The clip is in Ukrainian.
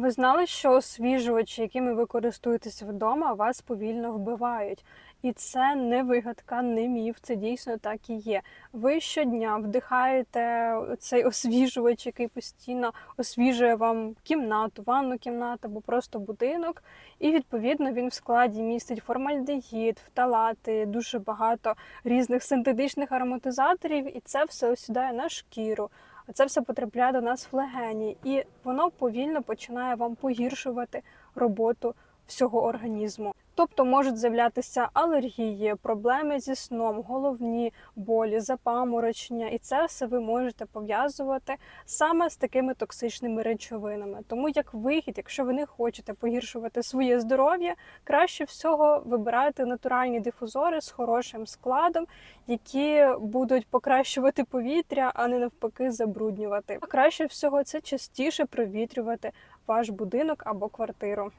Ви знали, що освіжувачі, якими ви користуєтеся вдома, вас повільно вбивають. І це не вигадка, не міф, це дійсно так і є. Ви щодня вдихаєте цей освіжувач, який постійно освіжує вам кімнату, ванну кімнату або просто будинок. І відповідно він в складі містить формальдегід, фталати, дуже багато різних синтетичних ароматизаторів, і це все осідає на шкіру. Це все потрапляє до нас в легені, і воно повільно починає вам погіршувати роботу всього організму. Тобто можуть з'являтися алергії, проблеми зі сном, головні болі, запаморочення, і це все ви можете пов'язувати саме з такими токсичними речовинами. Тому як вихід, якщо ви не хочете погіршувати своє здоров'я, краще всього вибирайте натуральні дифузори з хорошим складом, які будуть покращувати повітря, а не навпаки забруднювати. А краще всього це частіше провітрювати ваш будинок або квартиру.